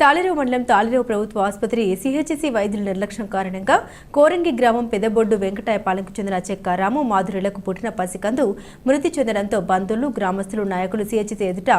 తాళిరావు మండలం తాళిరావు ప్రభుత్వ ఆసుపత్రి సిహెచ్సి వైద్యుల నిర్లక్ష్యం కారణంగా కోరంగి గ్రామం పెదబొడ్డు వెంకటాయపాలెంకు చెందిన చెక్కారాము మాధురులకు పుట్టిన పసికందు మృతి చెందడంతో బంధువులు గ్రామస్తులు నాయకులు సిహెచ్సి ఎదుట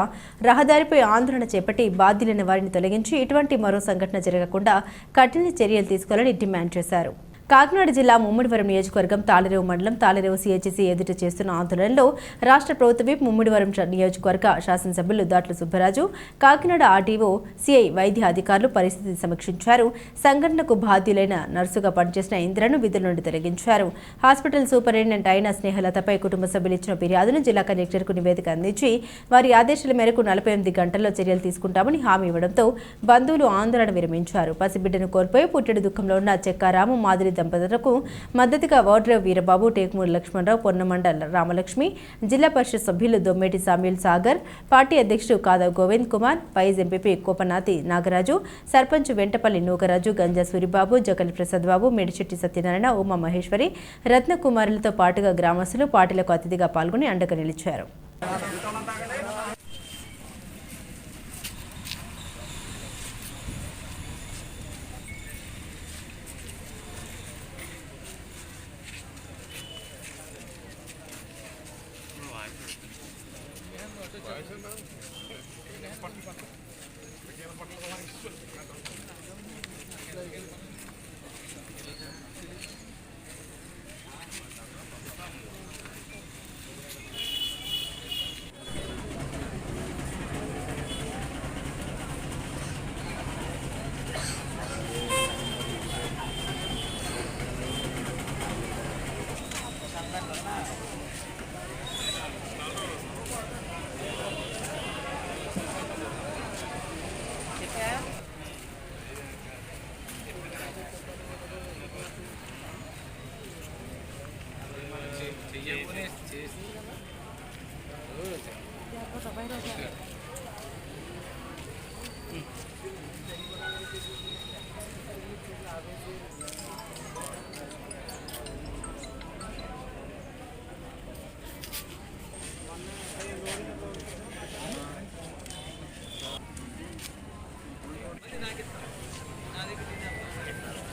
రహదారిపై ఆందోళన చేపట్టి బాధ్యులైన వారిని తొలగించి ఇటువంటి మరో సంఘటన జరగకుండా కఠిన చర్యలు తీసుకోవాలని డిమాండ్ చేశారు. కాకినాడ జిల్లా ముమ్మిడివరం నియోజకవర్గం తాళరేవు మండలం తాళరేవు సిహెచ్సి ఎదుట చేస్తున్న ఆందోళనలో రాష్ట్ర ప్రభుత్వ విప్ ముమ్మిడివరం నియోజకవర్గ శాసనసభ్యులు దాట్ల సుబ్బరాజు కాకినాడ ఆర్టీఓ సిఐ వైద్య అధికారులు పరిస్థితిని సమీక్షించారు. సంఘటనకు బాధ్యులైన నర్సుగా పనిచేసిన ఇంద్రను విధుల నుండి తొలగించారు. హాస్పిటల్ సూపరింటెండెంట్ అయిన స్నేహలతపై కుటుంబ సభ్యులు ఇచ్చిన ఫిర్యాదును జిల్లా కలెక్టర్కు నివేదిక అందించి వారి ఆదేశాల మేరకు నలభై ఎనిమిది గంటల్లో చర్యలు తీసుకుంటామని హామీ ఇవ్వడంతో బంధువులు ఆందోళన విరమించారు. పసిబిడ్డను కోల్పోయి పుట్టెడు దుఃఖంలో ఉన్న చెక్కారాము మాదిరి దంపతులకు మద్దతుగా ఓడ్రేవ్ వీరబాబు టేకుమూరి లక్ష్మణరావు పొన్నమండల రామలక్ష్మి జిల్లా పరిషత్ సభ్యులు దొమ్మేటి సామ్యుల్ సాగర్ పార్టీ అధ్యక్షుడు కాదవ్ గోవింద్ కుమార్ వైజ్ ఎంపీపీ కోపనాతి నాగరాజు సర్పంచ్ వెంటపల్లి నూకరాజు గంజా సూరిబాబు జగలి ప్రసాద్ బాబు మేడిచెట్టి సత్యనారాయణ ఉమా మహేశ్వరి రత్నకుమారులతో పాటుగా గ్రామస్తులు పార్టీలకు అతిథిగా పాల్గొని అండగా నిలిచారు. Vai, não.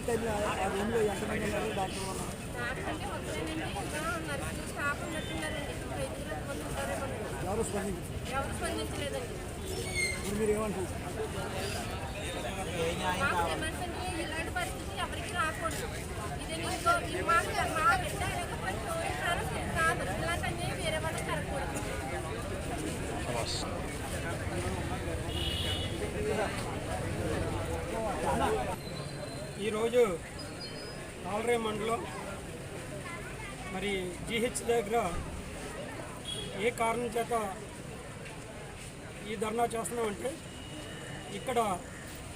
అటు టైంలో ఆ రూమ్లో ఎంతమంది ఉన్నారు డాక్టర్ వాళ్ళు ఎవరు స్పందించలేదండి ఇప్పుడు మీరు ఏమంటారు ఇలాంటి పరిస్థితి ఎవరికి రాకూడదు ఇది నీకు ఈ మాట మా బిడ్డ లేకపోతే ప్రాణం కాదు ఇలాంటివన్నీ వేరే వాళ్ళకి జరగకూడదు ఈరోజు కాలరే మండలం మరి జీహెచ్ దగ్గర ఏ కారణం చేత ఈ ధర్నా చేస్తున్నామంటే ఇక్కడ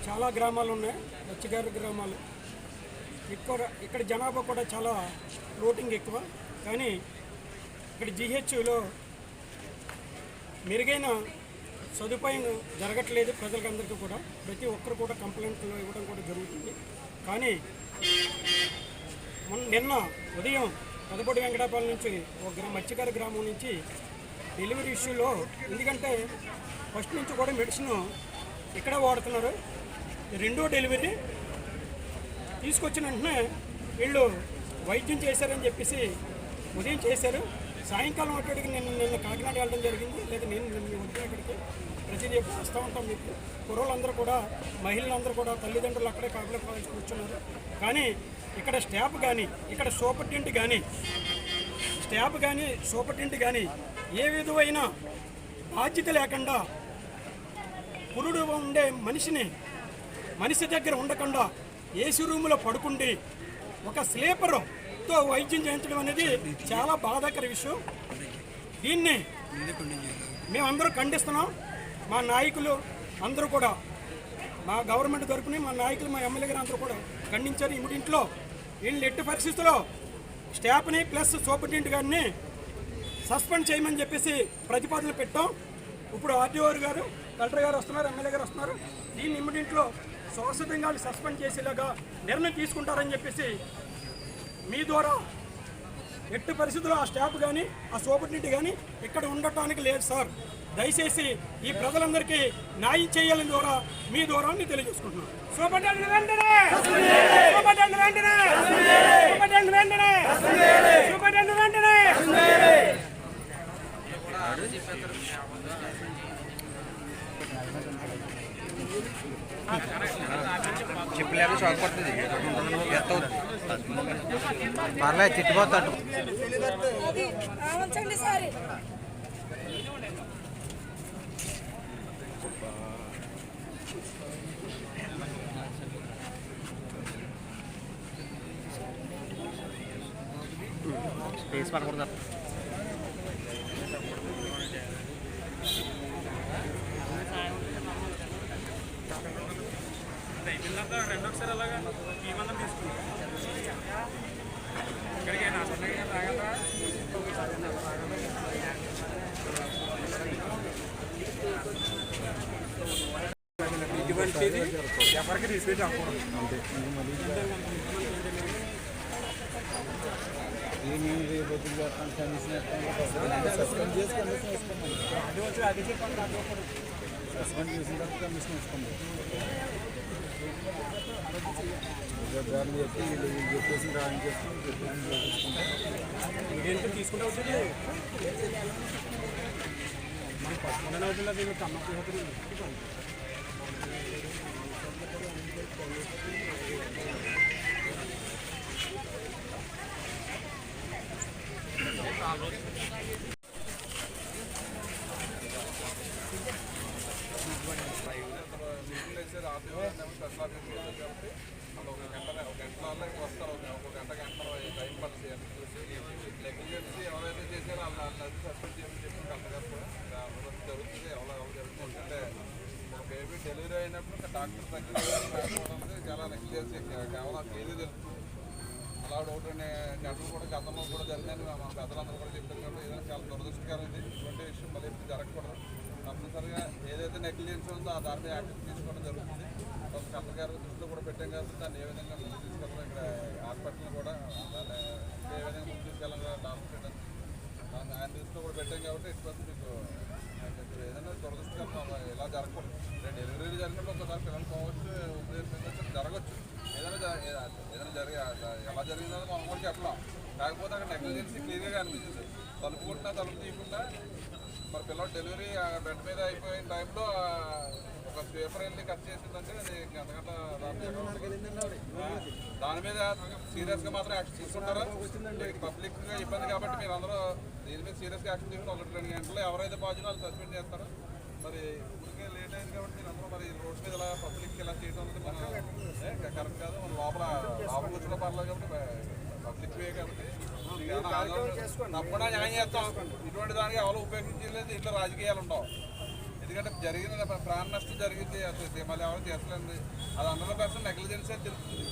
చాలా గ్రామాలు ఉన్నాయి లచ్చిగారి గ్రామాలు. ఎక్కువ ఇక్కడ జనాభా కూడా చాలా ఫ్లోటింగ్ ఎక్కువ. కానీ ఇక్కడ జీహెచ్లో మెరుగైన సదుపాయం జరగట్లేదు ప్రజలకందరికీ కూడా. ప్రతి ఒక్కరు కూడా కంప్లైంట్లు ఇవ్వడం కూడా జరుగుతుంది. కానీ నిన్న ఉదయం పెదపొడి వెంకటాపాలెం నుంచి ఒక గ్రామ మత్స్యకార గ్రామం నుంచి డెలివరీ ఇష్యూలో ఎందుకంటే ఫస్ట్ నుంచి కూడా మెడిసిన్ ఇక్కడే వాడుతున్నారు. రెండో డెలివరీ తీసుకొచ్చిన వెంటనే వీళ్ళు వైద్యం చేశారని చెప్పేసి ఉదయం చేశారు. సాయంకాలం అక్కడికి నేను నిన్న కాకినాడ వెళ్ళడం జరిగింది. లేదా నేను ఉదయం అక్కడికి ప్రతిదీ వస్తూ ఉంటాం మీకు. కుర్రోళ్ళందరూ కూడా మహిళలందరూ కూడా తల్లిదండ్రులు అక్కడే కాకులు కావాల్సి కూర్చున్నారు. కానీ ఇక్కడ స్టాఫ్ కానీ ఇక్కడ సూపర్టెంట్ కానీ స్టాఫ్ కానీ సూపర్టెంట్ కానీ ఏ విధమైన బాధ్యత లేకుండా పురుడు ఉండే మనిషిని మనిషి దగ్గర ఉండకుండా ఏసీ రూములో పడుకుండి ఒక స్లీపర్తో వైద్యం చేయించడం అనేది చాలా బాధాకర విషయం. దీన్ని మేమందరూ ఖండిస్తున్నాం. మా నాయకులు అందరూ కూడా మా గవర్నమెంట్ తరపున మా నాయకులు మా ఎమ్మెల్యే గారు అందరూ కూడా ఖండించారు. ఇమిడింట్లో వీళ్ళు ఎట్టి పరిస్థితుల్లో స్టాఫ్ని ప్లస్ సూపరింటెండెంట్ గారిని సస్పెండ్ చేయమని చెప్పేసి ప్రతిపాదన పెట్టాం. ఇప్పుడు ఆర్టీఓ గారు కలెక్టర్ గారు వస్తున్నారు ఎమ్మెల్యే గారు వస్తున్నారు. దీన్ని ఇమ్మడింట్లో శాశ్వతంగా వాళ్ళు సస్పెండ్ చేసేలాగా నిర్ణయం తీసుకుంటారని చెప్పేసి మీ ద్వారా ఎట్టి పరిస్థితుల్లో ఆ స్టాఫ్ కానీ ఆ సూపరింటెండెంట్ కానీ ఇక్కడ ఉండటానికి లేదు సార్. దయచేసి ఈ ప్రజలందరికీ న్యాయం చేయాలని ద్వారా మీ ద్వారా నేను తెలియజేసుకుంటున్నాను. సూపరింటెండెంట్ చెప్పలేక షాక్ పడుతుంది ఎంత అవుతుంది పర్లేదు చిట్టుపోతాడు స్పేస్ పడకూడదు. రెండోసారి అలాగా ఈ మందం తీసుకున్నాం ఇక్కడికి నా సొంతంగా రాగలరా ఇటువంటిది ఎవరికి తీసుకెళ్ళి రాకూడదు అది వచ్చి అది చెప్పండి అది ఒకటి. సస్పెండ్ చేసిన తర్వాత కమిషన్ వేసుకోండి దాన్ని చెప్పి వీళ్ళు వీళ్ళు చెప్పేసి రాని చేసుకుని చెప్పేసి చేసుకుంటాం ఇదేంటో తీసుకుంటే వచ్చింది మనం పట్టుకునే అవుతుందా దీన్ని ఒక అవుతుంది డెలివరీ అయినప్పుడు డాక్టర్ దగ్గర చాలా నెగ్లిజెన్సీ కేవలం కేజీ తెలుస్తుంది అలా ఒకటి గంటలు కూడా గతంలో కూడా జరిగిందని మా పెద్దలందరూ కూడా చెప్పారు కాబట్టి ఏదైనా చాలా దురదృష్టకరం ఇది. ఇటువంటి విషయం మళ్ళీ ఇప్పుడు జరగకూడదు. తప్పనిసరిగా ఏదైతే నెగ్లిజెన్స్ ఉందో ఆ దాని మీద యాక్షన్ తీసుకోవడం జరుగుతుంది. కలెక్టర్ గారు దృష్టిలో కూడా పెట్టాం కాబట్టి దాన్ని ఏ విధంగా ముందు తీసుకెళ్ళాలి ఇక్కడ హాస్పిటల్ కూడా దాన్ని ఏ విధంగా ముందు తీసుకెళ్ళాలి డాక్టర్ ఆయన దృష్టిలో కూడా పెట్టాం కాబట్టి ఇటువంటి మీకు ఏదైనా దురదృష్టకరం ఇలా జరగకూడదు. రేపు డెలివరీ జరిగినప్పుడు ఒకసారి పిల్లలు పోవచ్చు ఉపయోగించవచ్చు జరగచ్చు. ఏదైనా ఏదైనా జరిగి ఎలా జరిగిందో మనం కూడా చెప్పలేం. కాకపోతే అక్కడ నెగ్లిజెన్సీ క్లియర్గా అనిపించింది. తలుపు కొట్టినా తలుపు తీయకుండా మరి పిల్లలు డెలివరీ బెడ్ మీద అయిపోయిన టైంలో ఒక స్వీపర్ వెళ్ళి కట్ చేసిందంటే అది ఎంతకంట దాని మీద మీద సీరియస్గా మాత్రం యాక్షన్ తీసుకుంటారా? పబ్లిక్గా ఇబ్బంది కాబట్టి మీరు అందరూ దీని మీద సీరియస్గా యాక్షన్ తీసుకుని ఒకటి రెండు గంటలు ఎవరైతే బాధ్యత వాళ్ళు సస్పెండ్ చేస్తారో మరి ఊరికే లేట్ అయింది కాబట్టి మీరు అందరూ మరి రోడ్ మీద ఇలా పబ్లిక్ ఇలా చేయడం అనేది మన కరెక్ట్ కాదు. మన లోపల లోపల కూర్చున్న పర్లేదు కాబట్టి పబ్లిక్ వే కాబట్టి. తప్పకుండా న్యాయం చేస్తాం. ఇటువంటి దానికి ఎవరు ఉపయోగించలేదు ఇంట్లో రాజకీయాలు ఉండవు. ఎందుకంటే జరిగిన ప్రాణ నష్టం జరిగింది. అసలు మళ్ళీ ఎవరు చేస్తలేదు అది హండ్రెడ్ పర్సెంట్ నెగ్లిజెన్స్ తెలుస్తుంది.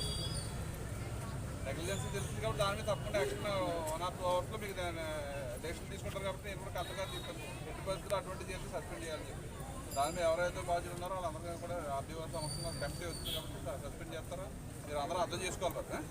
నెగ్లిజెన్స్ తెలుస్తుంది కాబట్టి దాని మీద తప్పకుండా యాక్షన్ వన్ ఆఫ్ టూ అవర్స్లో మీకు డెసిషన్ తీసుకుంటారు కాబట్టి నేను కూడా కరెక్ట్గా తీసుకుంటాను ఎట్టి పరిస్థితులు అటువంటి చేసి సస్పెండ్ చేయాలని చెప్పి. దాని మీద ఎవరైతే బాధ్యులు ఉన్నారో వాళ్ళందరికీ కూడా ఆర్టీఓ సంస్థ కంపెనీ వచ్చింది కాబట్టి సస్పెండ్ చేస్తారో? మీరు అందరూ అర్థం చేసుకోవాలి